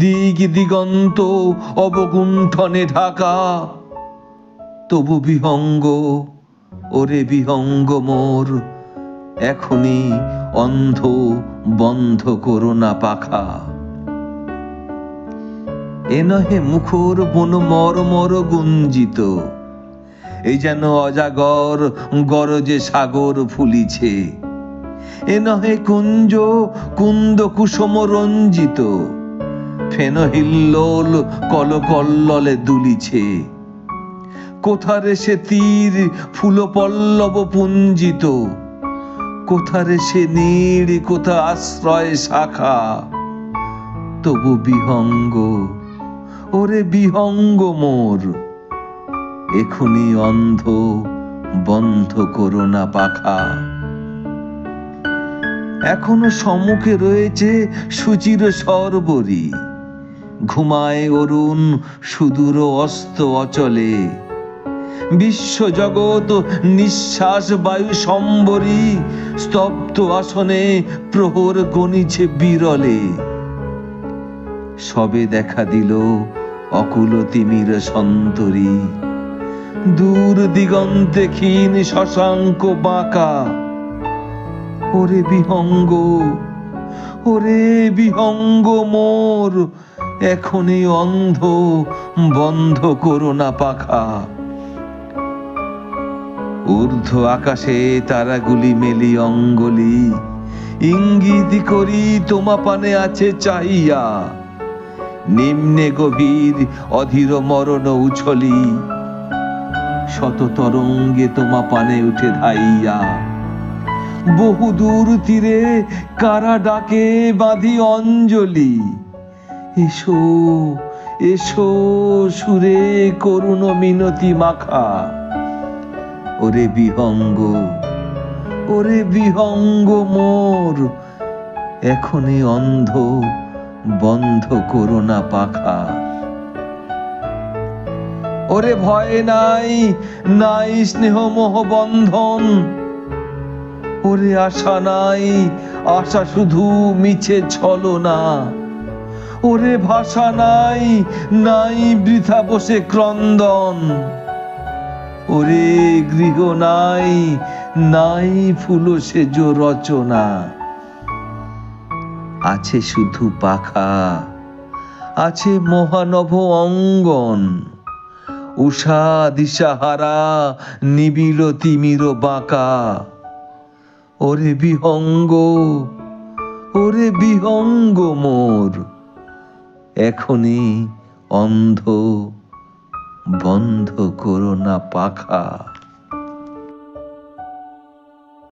দিগ দিগন্ত অবগুণ্ঠনে ঢাকা। তবু বিহঙ্গ, ওরে বিহঙ্গ মোর এখনি অন্ধ বন্ধ করো না পাখা। এ নহে মুখর বন মর মর গুঞ্জিত এই যেন অজাগর গরজে সাগর ফুলিছে। এ নহে কুঞ্জ, কুন্দ কুসুম রঞ্জিত ফেন হিল্লোল কল কল্ললে দুলিছে। কোথারে সে তীর ফুল পল্লব পুঞ্জিত? কোথারে সে নীড়, কোথা আশ্রয় শাখা? তবু বিহঙ্গ, ওরে বিহঙ্গ মোর। এখনি অন্ধ বন্ধ করো না পাখা। এখনও সম্মুখে রয়েছে সুচির সরবরি। ঘুমায় অরুণ সুদূর অস্ত অচলে। বিশ্ব জগৎ নিঃশ্বাস বায়ু সম্বরী, স্তব্ধ আসনে প্রহর গণিছে বিরলে। সবে দেখা দিল অকুল তিমির সন্তরী। দূর দিগন্তে ক্ষীণ শশাঙ্ক বাঁকা। ওরে বিহঙ্গ ওরে বিহঙ্গ মোর এখনই অন্ধ, বন্ধ করো না পাখা। ঊর্ধ্ব আকাশে তারাগুলি মেলি অঙ্গলি, ইঙ্গিত করি তোমা পানে আছে চাহিয়া। নিম্নে গভীর অধীর মরণ উছলি, শত তরঙ্গে তোমা পানে উঠে ধাইয়া। বহু দূর তীরে কারা ডাকে বাঁধি অঞ্জলি এসো এসো, সুরে করুণ মিনতি মাখা। ওরে বিহঙ্গ ওরে বিহঙ্গ মোর এখনই অন্ধ বন্ধ করো না পাখা। ওরে ভয় নাই নাই স্নেহ মোহ বন্ধন। ওরে আশা নাই, আশা শুধু মিছে ছলো না ওরে ভাষা নাই নাই বৃথা বসে ক্রন্দন। ওরে গৃহ নাই নাই ফুল সেজ রচনা। আছে শুধু পাখা, আছে মহানভ অঙ্গন। উষা দিশাহারা নিবিড় তিমির বাঁকা। ওরে বিহঙ্গ ওরে বিহঙ্গ মোর। এখনই অন্ধ বন্ধ করো না পাখা।